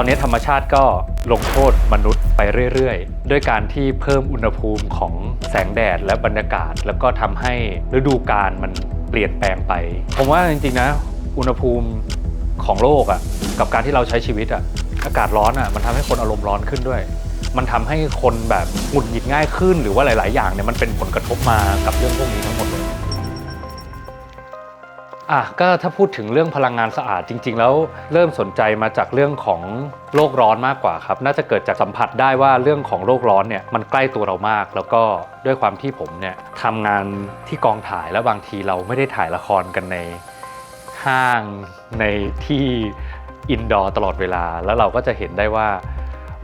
ตอนนี้ธรรมชาติก็ลงโทษมนุษย์ไปเรื่อยๆ ด้วยการที่เพิ่มอุณหภูมิของแสงแดดและบรรยากาศ แล้วก็ทำให้ฤดูกาลมันเปลี่ยนแปลงไป ผมว่าจริงๆนะ อุณหภูมิของโลกอะ่ะกับการที่เราใช้ชีวิตอะ่ะอากาศร้อนอะ่ะมันทำให้คนอารมณ์ร้อนขึ้นด้วย มันทำให้คนแบบหงุดหงิดง่ายขึ้น หรือว่าหลาย ๆ อย่างเนี่ยมันเป็นผลกระทบมากับเรื่องพวกนี้ทั้งหมดเลย อะก็ถ้าพูดถึงเรื่องพลังงานสะอาดจริง ๆ แล้วเริ่มสนใจมาจากเรื่องของโลกร้อนมากกว่าครับ น่าจะเกิดจากสัมผัสได้ว่าเรื่องของโลกร้อนเนี่ยมันใกล้ตัวเรามาก แล้วก็ด้วยความที่ผมเนี่ยทำงานที่กองถ่ายแล้วบางทีเราไม่ได้ถ่ายละครกันในห้างในที่อินดอร์ตลอดเวลา แล้วเราก็จะเห็นได้ว่า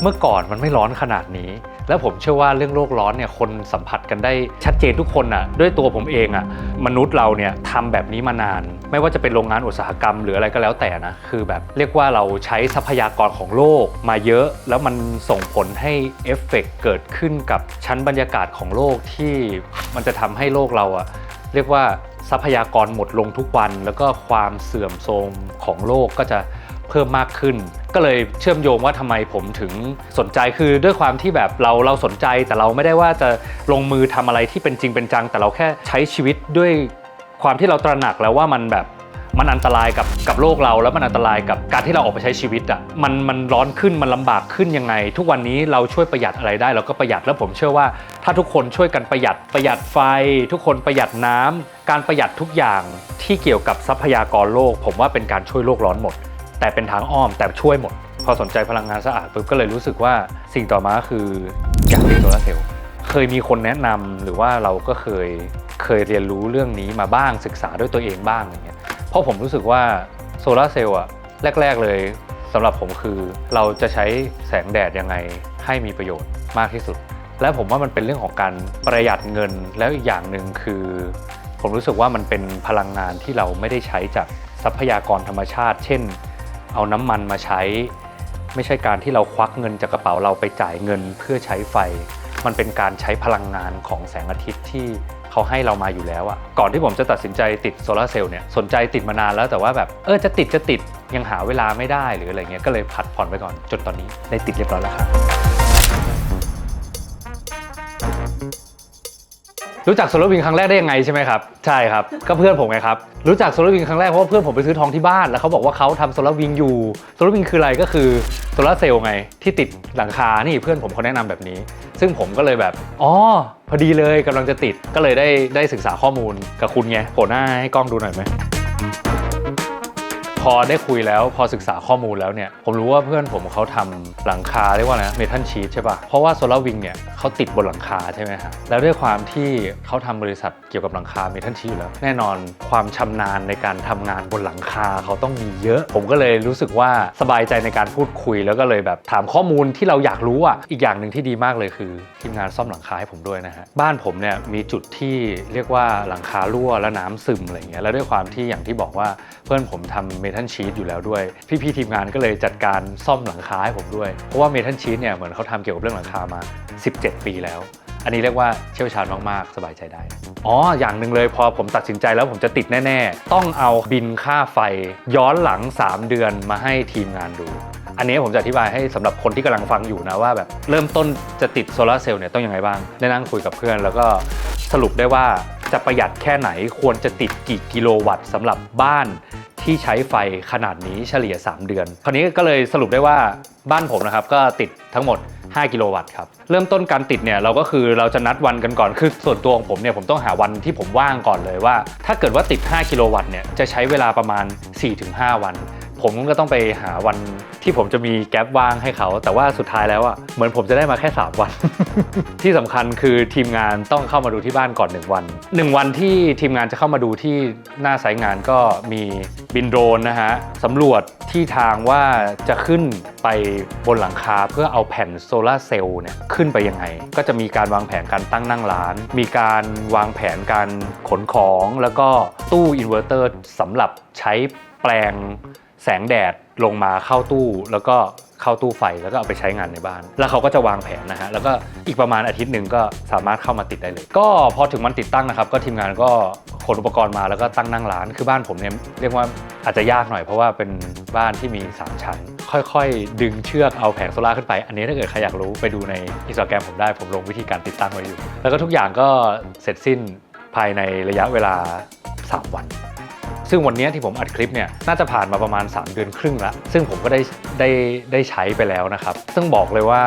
เมื่อก่อนมันไม่ร้อนขนาดนี้ แล้วผมเชื่อว่าเรื่องโลกร้อนเนี่ยคนสัมผัสกันได้ชัดเจนทุกคนอะด้วยตัวผมเองอะมนุษย์เราเนี่ยทำแบบนี้มานาน ไม่ว่าจะเป็นโรงงานอุตสาหกรรมหรืออะไรก็แล้วแต่นะคือแบบเรียกว่าเราใช้ทรัพยากรของโลกมาเยอะ แล้วมันส่งผลให้เอฟเฟกต์เกิดขึ้นกับชั้นบรรยากาศของโลกที่มันจะทำให้โลกเราอะเรียกว่าทรัพยากรหมดลงทุกวัน แล้วก็ความเสื่อมโทรมของโลกก็จะ เพิ่มมากขึ้น ก็เลยเชื่อมโยงว่าทำไมผมถึงสนใจคือด้วยความที่แบบเราเราสนใจแต่เราไม่ได้ว่าจะลงมือทำอะไรที่เป็นจริงเป็นจัง แต่เราแค่ใช้ชีวิตด้วยความที่เราตระหนักแล้วว่ามันแบบมันอันตรายกับกับโลกเราแล้วมันอันตรายกับการที่เราออกไปใช้ชีวิตอะมันมันร้อนขึ้นมันลำบากขึ้นยังไง ทุกวันนี้เราช่วยประหยัดอะไรได้ เราก็ประหยัดแล้วผมเชื่อว่า ถ้าทุกคนช่วยกันประหยัดประหยัดไฟ ทุกคนประหยัดน้ำการประหยัดทุกอย่างที่เกี่ยวกับทรัพยากรโลก ผมว่าเป็นการช่วยโลกร้อนหมด แต่เป็นทางอ้อมแต่ช่วยหมด พอสนใจพลังงานสะอาดปุ๊บก็เลยรู้สึกว่าสิ่งต่อมาคืออยากติดโซลาร์เซลล์เคยมีคนแนะนำหรือว่าเราก็เคยเคยเรียนรู้เรื่องนี้มาบ้างศึกษาด้วยตัวเองบ้างอย่างเงี้ยเพราะผมรู้สึกว่าโซลาร์เซลล์อะแรก ๆ เลยสำหรับผมคือเราจะใช้แสงแดดยังไงให้มีประโยชน์มากที่สุด และผมว่ามันเป็นเรื่องของการประหยัดเงินแล้วอีกอย่างหนึ่งคือ ผมรู้สึกว่ามันเป็นพลังงานที่เราไม่ได้ใช้จากทรัพยากรธรรมชาติ เช่น เอาน้ำมันมาใช้ ไม่ใช่การที่เราควักเงินจากกระเป๋าเราไปจ่ายเงินเพื่อใช้ไฟ มันเป็นการใช้พลังงานของแสงอาทิตย์ที่เขาให้เรามาอยู่แล้วอะก่อนที่ผมจะตัดสินใจติดโซลาเซลล์เนี่ยสนใจติดมานานแล้วแต่ว่าแบบเออจะติดจะติดยังหาเวลาไม่ได้หรืออะไรเงี้ยก็เลยผัดผ่อนไปก่อนจนตอนนี้ได้ติดเรียบร้อยแล้วครับ รู้จักโซลาร์วิงครั้งแรกได้ยังไงใช่ไหมครับ ใช่ครับ ก็เพื่อนผมไงครับ รู้จักโซลาร์วิงครั้งแรกเพราะว่าเพื่อนผมไปซื้อทองที่บ้านแล้วเขาบอกว่าเขาทำโซลาร์วิงอยู่โซลาร์วิงคืออะไรก็คือโซลาร์เซลล์ไงที่ติดหลังคานี่เพื่อนผมเขาแนะนำแบบนี้ ซึ่งผมก็เลยแบบอ๋อพอดีเลยกำลังจะติดก็เลยได้ได้ศึกษาข้อมูลกับคุณไงโผล่หน้าให้กล้องดูหน่อยไหม พอได้คุยแล้วพอศึกษาข้อมูลแล้วเนี่ยผมรู้ว่าเพื่อนผมเขาทำหลังคาเรียกว่าอะไรเมทัลชีตใช่ป่ะเพราะว่าโซลาร์วิงเนี่ยเขาติดบนหลังคาใช่ไหมฮะแล้วด้วยความที่เขาทำบริษัทเกี่ยวกับหลังคาเมทัลชีตอยู่แล้ว แน่นอนความชำนาญในการทำงานบนหลังคาเขาต้องมีเยอะ ผมก็เลยรู้สึกว่าสบายใจในการพูดคุย แล้วก็เลยแบบถามข้อมูลที่เราอยากรู้อะอีกอย่างหนึ่งที่ดีมากเลยคือทีมงานซ่อมหลังคาให้ผมด้วยนะฮะบ้านผมเนี่ยมีจุดที่เรียกว่าหลังคารั่วและน้ำซึมอะไรเงี้ยแล้วด้วยความที่อย่างที่บอกว่าเพื่อนผมทำเมทัลชีตอยู่แล้วด้วย พี่ๆทีมงานก็เลยจัดการซ่อมหลังคาให้ผมด้วย เพราะว่าเมทัลชีตเนี่ยเหมือนเขาทำเกี่ยวกับเรื่องหลังคามา 17 ปีแล้ว อันนี้เรียกว่าเชี่ยวชาญมากๆ สบายใจได้ อ๋อ อย่างหนึ่งเลยพอผมตัดสินใจแล้วผมจะติดแน่ ๆ ต้องเอาบินค่าไฟ ย้อนหลัง 3 เดือนมาให้ทีมงานดูอันนี้ผมจะอธิบายให้สำหรับคนที่กำลังฟังอยู่นะว่าแบบเริ่มต้นจะติดโซลาร์เซลล์เนี่ยต้องยังไงบ้างได้นั่งคุยกับเพื่อน แล้วก็สรุปได้ว่าจะประหยัดแค่ไหนควรจะติดกี่กิโลวัตต์สำหรับบ้าน ที่ใช้ไฟขนาดนี้เฉลี่ย 3 เดือน คราวนี้ก็เลยสรุปได้ว่าบ้านผมนะครับก็ติดทั้งหมด 5 กิโลวัตต์ครับ เริ่มต้นการติดเนี่ยเราก็คือเราจะนัดวันกันก่อน คือส่วนตัวของผมเนี่ยผมต้องหาวันที่ผมว่างก่อนเลยว่า ถ้าเกิดว่าติด 5 กิโลวัตต์เนี่ยจะใช้เวลาประมาณ 4-5 วัน ผมก็ต้องไปหาวันที่ผมจะมีแกลบว่างให้เขา แต่ว่าสุดท้ายแล้วอะเหมือนผมจะได้มาแค่ 3 วัน ที่สำคัญคือทีมงานต้องเข้ามาดูที่บ้านก่อน 1 วัน 1 วันที่ทีมงานจะเข้ามาดูที่หน้าไซต์งานก็มีบินโดรนนะฮะสำรวจที่ทางว่าจะขึ้นไปบนหลังคาเพื่อเอาแผ่นโซลาร์เซลล์เนี่ยขึ้นไปยังไง ก็จะมีการวางแผนการตั้งนั่งร้าน มีการวางแผนการขนของ แล้วก็ตู้อินเวอร์เตอร์สำหรับใช้แปลง แสงแดดลงมาเข้าตู้แล้วก็เข้าตู้ไฟแล้วก็เอาไปใช้งานในบ้าน แล้วเขาก็จะวางแผนนะฮะแล้วก็อีกประมาณอาทิตย์หนึ่งก็สามารถเข้ามาติดได้เลย ก็พอถึงวันติดตั้งนะครับ ก็ทีมงานก็ขนอุปกรณ์มาแล้วก็ตั้งนั่งร้านคือบ้านผมเนี่ยเรียกว่าอาจจะยากหน่อยเพราะว่าเป็นบ้านที่มีสามชั้น ค่อยๆ ดึงเชือกเอาแผงโซลาร์ขึ้นไป อันนี้ถ้าเกิดใครอยากรู้ไปดูในอินสตาแกรมผมได้ผมลงวิธีการติดตั้งไว้อยู่ แล้วก็ทุกอย่างก็เสร็จสิ้นภายในระยะเวลา 3 วัน ซึ่งวันนี้ที่ผมอัดคลิปเนี่ยน่าจะผ่านมาประมาณ 3 เดือนครึ่งล้วซึ่งผมก็ได้ได้ได้ใช้ไปแล้วนะครับซึ่งบอกเลยว่า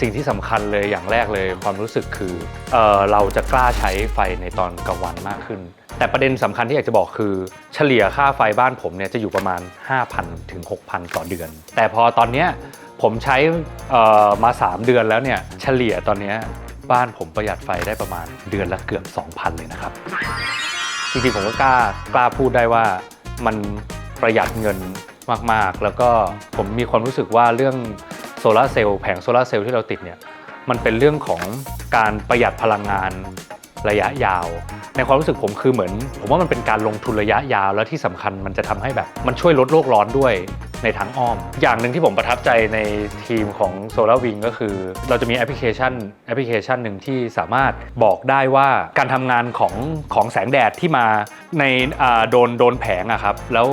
สิ่งที่สำคัญเลยอย่างแรกเลยความรู้สึกคือเออเราจะกล้าใช้ไฟในตอนกลางวันมากขึ้น แต่ประเด็นสำคัญที่อยากจะบอกคือ เฉลี่ยค่าไฟบ้านผมเนี่ยจะอยู่ประมาณ 5,000ถึง6,000 ต่อเดือน แต่พอตอนเนี้ยผมใช้มา 3 เดือนแล้วเนี่ยเฉลี่ยตอนนี้บ้านผมประหยัดไฟได้ประมาณเดือนละเกือบ 2,000 เลยนะครับ จริงๆผมก็กล้ากล้าพูดได้ว่ามันประหยัดเงินมากๆ แล้วก็ผมมีความรู้สึกว่าเรื่องโซลาร์เซลล์แผงโซลาร์เซลล์ที่เราติดเนี่ยมันเป็นเรื่องของการประหยัดพลังงาน ระยะยาว ในความรู้สึกผมคือเหมือน ผมว่ามันเป็นการลงทุนระยะยาว แล้วที่สำคัญมันจะทำให้แบบ มันช่วยลดโลกร้อนด้วยในทางอ้อม อย่างหนึ่งที่ผมประทับใจในทีมของ Solar Wing ก็คือ เราจะมีแอปพลิเคชันแอปพลิเคชันหนึ่งที่สามารถบอกได้ว่าการทำงานของของแสงแดดที่มาในอ่าโดนโดนแผงอะครับ แล้ว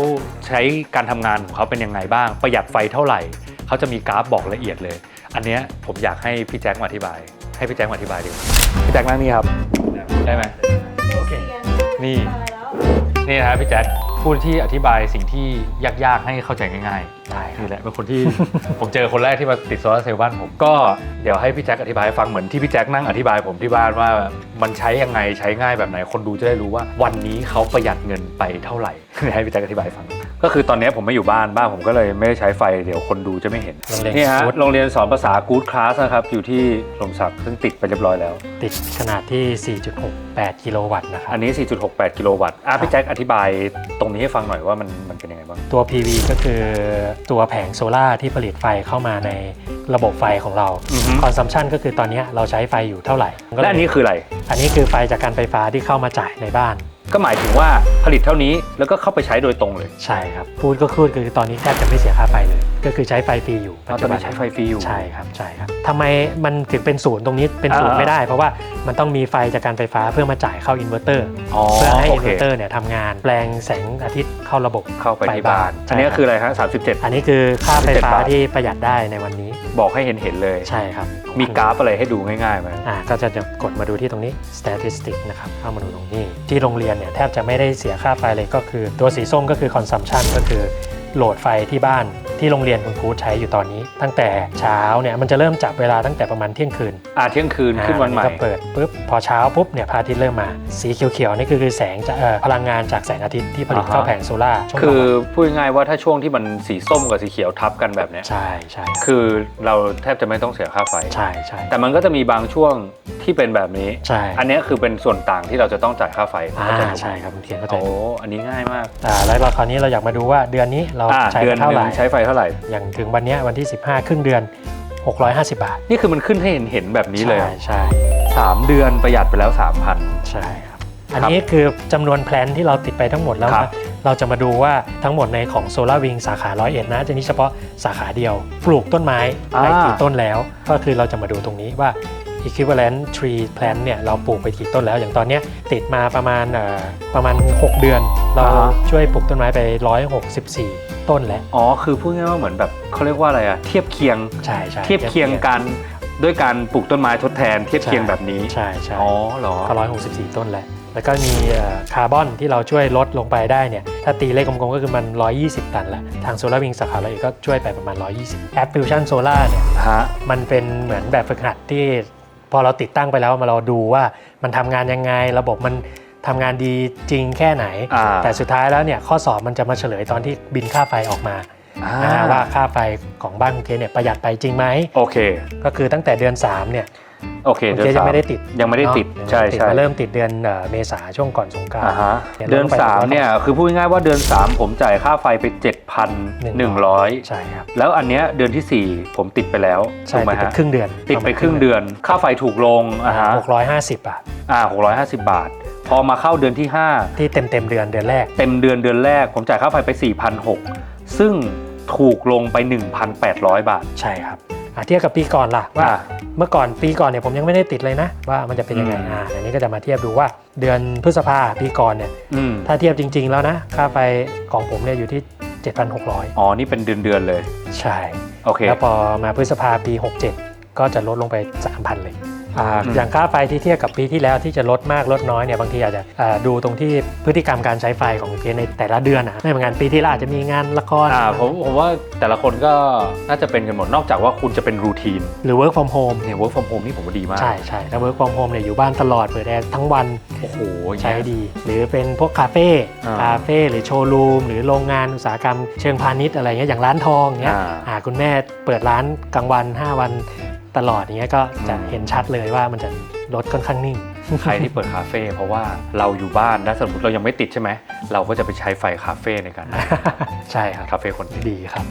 ใช้การทำงานของเขาเป็นยังไงบ้าง ประหยัดไฟเท่าไหร่ เขาจะมีกราฟบอกละเอียดเลย อันเนี้ยผมอยากให้พี่แจ็คมาอธิบาย ให้พี่แจ็คมาอธิบายดีกว่าพี่แจ็คนั่งนี่ครับ ได้ไหมโอเค นี่ นี่นะครับพี่แจ็คผู้ที่อธิบายสิ่งที่ยากๆ ให้เข้าใจง่ายๆได้ครับนี่แหละเป็นคนที่ ผมเจอคนแรกที่มาติดโซลาร์เซลล์บ้านผมก็เดี๋ยวให้พี่แจ็คอธิบายให้ฟังเหมือนที่พี่แจ็คนั่งอธิบายผมที่บ้านว่ามันใช้ยังไงใช้ง่ายแบบไหนคนดูจะได้รู้ว่า วันนี้เขาประหยัดเงินไปเท่าไหร่เดี๋ยวให้พี่แจ็คอธิบายให้ฟัง ก็คือตอนนี้ผมไม่อยู่บ้านบ้านผมก็เลยไม่ได้ใช้ไฟเดี๋ยวคนดูจะไม่เห็นโรงเรียนนี่ฮะ Good โรงเรียนสอนภาษา Good Class นะครับ อยู่ที่ลมศักดิ์ซึ่งติดไปเรียบร้อยแล้ว ติดขนาดที่ 4.68 กิโลวัตต์นะครับ อันนี้ 4.68 กิโลวัตต์อะพี่แจ็คอธิบายตรงนี้ให้ฟังหน่อยว่ามันมันเป็นยังไงบ้าง ตัว PV ก็คือตัวแผงโซล่าร์ที่ผลิตไฟเข้ามาในระบบไฟของเรา อือฮึ คอนซัมชันก็คือตอนนี้เราใช้ไฟอยู่เท่าไหร่ก็เยและอันนี้คืออะไร อันนี้คือไฟจากการไฟฟ้าที่เข้ามาจ่ายในบ้าน ก็หมายถึงว่าผลิตเท่านี้แล้วก็เข้าไปใช้โดยตรงเลย ใช่ครับพูดก็พูดคือตอนนี้แทบจะไม่เสียค่าไฟเลย ก็คือใช้ไฟฟรีอยู่ตอนนี้ใช้ไฟฟรีอยู่ ใช่ครับใช่ครับทำไมมันถึงเป็นศูนย์ตรงนี้เป็นศูนย์อ่า ไม่ได้ เพราะว่ามันต้องมีไฟจากการไฟฟ้าเพื่อมาจ่ายเข้าอินเวอร์เตอร์อ๋อเพื่อให้โออินเคเวอร์เตอร์เนี่ยทำงานแปลงแสงอาทิตย์เข้าระบบ เข้าไปที่บ้านใช่อันนี้ครับคืออะไรฮะ37อันนี้คือค่าไฟฟ้า17บาทที่ประหยัดได้ในวันนี้บอกให้เห็นเห็นๆเลย ใช่ครับมีกราฟอะไรให้ดูง่ายๆไหมอ่าก็จะจะกดมาดูที่ตรงนี้ statistic นะครับเข้ามาดูตรงนี้ ที่โรงเรียนเนี่ยแทบจะไม่ได้เสียค่าไฟเลยก็คือตัวสีส้มก็คือ consumption ก็คือ โหลดไฟที่บ้านที่โรงเรียนคุณครูใช้อยู่ตอนนี้ ตั้งแต่เช้าเนี่ยมันจะเริ่มจับเวลาตั้งแต่ประมาณเที่ยงคืนอ่าเที่ยงคืนขึ้นวันใหม่อ่าก็เปิดปุ๊บพอเช้าปุ๊บเนี่ยพระอาทิตย์เริ่มมา สีเขียวๆนี่คือคือแสงจากเอ่อพลังงานจากแสงอาทิตย์ที่ผลิตอ่าฮะเข้าแผงโซล่าร์ช่วงคืกลางอวันพูดง่ายๆว่าถ้าช่วงที่มันสีส้มกับสีเขียวทับกันแบบเนี้ยใช่ใช่คือเราแทบจะไม่ต้องเสียค่าไฟ ใช่ใช่แต่มันก็จะมีบางช่วงที่เป็นแบบนี้ ใช่อันเนี้ยคือเป็นส่วนต่างที่เราจะต้องจ่ายค่าไฟอ่าเข้าใจถูกไหมใช่ครับคุณเทียนเข้าใจโอ้อันนี้ง่ายมาก อ่าแล้วเราคราวนี้เราอยากมาดูว่าเดือนนี้เราอ่าใช้เดืไปอนหเท่านึ่ไหร่งใช้ไฟเท่าไหร่ อย่างถึงวันเนี้ยวันที่ 15 ครึ่งเดือน 650 บาท นี่คือมันขึ้นให้เห็นเห็นแบบนี้เลยใช่ใช่สามเดือนประหยัดไปแล้ว 3,000 ใช่ครับ อันนี้คือจำนวนแพลนที่เราติดไปทั้งหมดแล้วครันะบเราจะมาดูว่าทั้งหมดในของโซลาร์วิงสาขาร้อยเอ็ดนะจะนี้เฉพาะสาขาเดียว ปลูกต้นไม้ไปกี่ต้นแล้ว ก็คือเราจะมาดูตรงนี้ว่า equivalent tree plant เนี่ยเราปลูกไปกี่ต้นแล้ว อย่างตอนเนี้ยติดมาประมาณเอ่อประมาณ 6 เดือน เราอ่าฮะช่วยปลูกต้นไม้ไป 164 ต้นแล้ว อ๋อ คือพูดง่ายๆว่าเหมือนแบบเขาเรียกว่าอะไรอะเทียบเคียง ใช่ใช่เทียบเคียงกันด้วยการปลูกต้นไม้ทดแทนเทียบเคียงแบบนี้ ใช่ใช่อ๋อเหรอ ก็164ต้นแล้ว แล้วก็มีเอ่อคาร์บอนที่เราช่วยลดลงไปได้เนี่ย ถ้าตีเลขกลมๆก็คือมัน 120 ตันละ ทางโซลาร์วิงสาขาเราเองก็ช่วยไปประมาณ 120แอปฟิวชั่นโซลาร์เนี่ยฮะมันเป็นเหมือนแบบฝึกหัดที่พอเราติดตั้งไปแล้วมาเราดูว่ามันทำงานยังไงระบบมัน ทำงานดีจริงแค่ไหนอ่าแต่สุดท้ายแล้วเนี่ยข้อสอบมันจะมาเฉลยตอนที่บินค่าไฟออกมาอ่านะฮะว่าค่าไฟของบ้านคุณเคเนี่ยประหยัดไปจริงไหมโอเค ก็คือตั้งแต่เดือน3เนี่ยโอเคคุณเคยังไม่ได้ติดยังไม่ได้ติดเนาะใช่ยังไม่ได้ติดใช่มาเริ่มติดเดือนเอ่อเมษาช่วงก่อนสงกรานอ่าต์ฮะเนี่ยเดือนลดลงไป3เนี่ยคือพูดง่ายๆว่าเดือน 3 ผมจ่ายค่าไฟไป 7,100 ใช่ครับแล้วอันเนี้ยเดือนทีสี่4 ผมติดไปแล้วใช่ถูกไหมติดไปฮะครึ่งเดือนติดไปครึ่งเดือน ค่าไฟถูกลงอ่าฮะหกร้อยห้าสิบอะอ่า650บาท พอมาเข้าเดือนที่ 5 ที่เต็มเต็มๆเดือนเดือนแรก เต็มเดือนเดือนแรกผมจ่ายค่าไฟไป 4,600 ซึ่งถูกลงไป 1,800 บาท ใช่ครับอะเทียบกับปีก่อนล่ะว่าอ่า เมื่อก่อนปีก่อนเนี่ยผมยังไม่ได้ติดเลยนะ ว่ามันจะเป็นยังไงอืมอ่าอันนี้ก็จะมาเทียบดูว่าเดือนพฤษภาปีก่อนเนี่ยอืมถ้าเทียบจริง ๆ แล้วนะค่าไฟของผมเนี่ยอยู่ที่ 7,600 อ๋อ นี่เป็นเดือนเดือนๆเลย ใช่โอเคแล้วพอมาพฤษภาปี 67 ก็จะลดลงไป 3,000 เลย อ่าอืมอย่างค่าไฟที่เทียบกับปีที่แล้วที่จะลดมากลดน้อยเนี่ยบางทีอาจจะอ่าดูตรงที่พฤติกรรมการใช้ไฟของเคสในแต่ละเดือนนะไม่เหมือนกันปีที่แล้วอาจจะมีงานละครอ่าผมผมว่าแต่ละคนก็น่าจะเป็นกันหมดนอกจากว่าคุณจะเป็นรูทีน หรือ work from home เนี่ย work from home นี่ผมว่าดีมาก ใช่ใช่ถ้า work from home เนี่ยอยู่บ้านตลอดเปิดแอร์ทั้งวันโอ้โหใช้ดี หรือเป็นพวกคาเฟ่อ่าคาเฟ่หรือโชว์รูมหรือโรงงานอุตสาหกรรมเชิงพาณิชย์อะไรเงี้ยอย่างร้านทองเงี้ยอ่าอ่าคุณแม่เปิดร้านกลางวัน 5 วัน ตลอดอย่างเงี้ยก็จะเห็นชัดเลยว่ามันจะลดค่อนข้างนิ่ง ใครที่เปิดคาเฟ่เพราะว่าเราอยู่บ้านแล้วสมมติเรายังไม่ติดใช่ไหม เราก็จะไปใช้ไฟคาเฟ่ในการนั่งใช่ครับ คาเฟ่คนติด ดีครับ